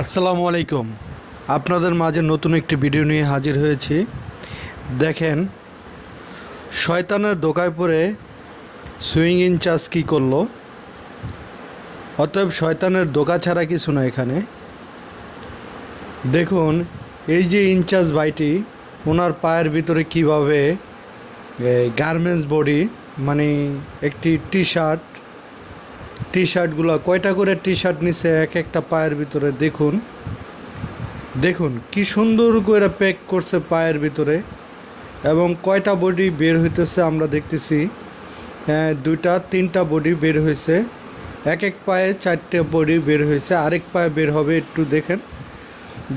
আসসালামু আলাইকুম। আপনাদের মাঝে নতুন একটি ভিডিও নিয়ে হাজির হয়েছি। দেখেন, শয়তানের দোকায় পড়ে সুইং ইনচার্জ কী করল? অতএব শয়তানের দোকা ছাড়া কিছু না এখানে। দেখুন, এই যে ইনচার্জ বাইটি ওনার পায়ের ভিতরে কীভাবে গার্মেন্টস বডি মানে একটি টি শার্ট টি শার্টগুলো কয়টা করে টি শার্ট নিছে এক একটা পায়ের ভিতরে দেখুন। দেখুন, কি সুন্দর করে প্যাক করছে পায়ের ভিতরে। এবং কয়টা বডি বের হইতেছে আমরা দেখতেছি। হ্যাঁ দুইটা, তিনটা বডি বের হয়েছে এক এক পায়ে চারটে বডি বের হয়েছে আরেক পায়ে বের হবে, একটু দেখেন।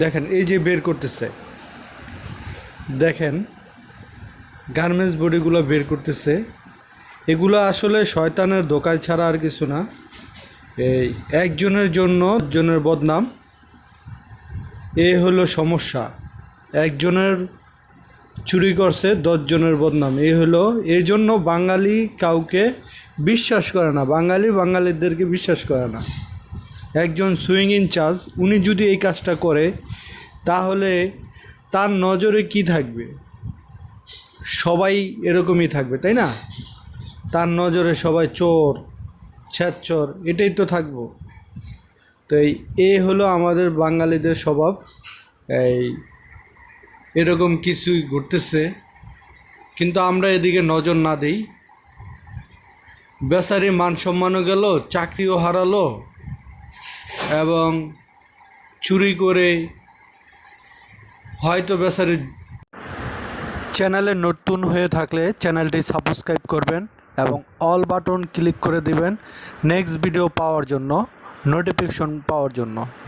দেখেন, এই যে বের করতেছে। দেখেন গার্মেন্টস বডিগুলো বের করতেছে। এগুলো আসলে শয়তানের দোকায় ছাড়া আর কিছু না। এই একজনের জন্য জনের বদনাম। এ হলো সমস্যা। একজনের চুরি করছে, দশজনের বদনাম। এই হলো এই জন্য বাঙালি কাউকে বিশ্বাস করে না। বাঙালি বাঙালিদেরকে বিশ্বাস করে না। একজন সুইং ইনচার্জ উনি যদি এই কাজটা করে, তাহলে তার নজরে কি থাকবে? সবাই এরকমই থাকবে, তাই না? তার নজরে সবাই চোর ছ্যাচর এটাই তো থাকব। তো এই এ হলো আমাদের বাঙালিদের স্বভাব। এই এরকম কিছুই ঘটতেছে। কিন্তু আমরা এদিকে নজর না দিই। বেচারি মান সম্মানও গেল, চাকরিও হারালো এবং চুরি করে হয়তো বেচারি চ্যানেলে নতুন হয়ে থাকলে চ্যানেলটি সাবস্ক্রাইব করবেন। এবং অল বাটন ক্লিক করে দিবেন। নেক্সট ভিডিও পাওয়ার জন্য নোটিফিকেশন পাওয়ার জন্য।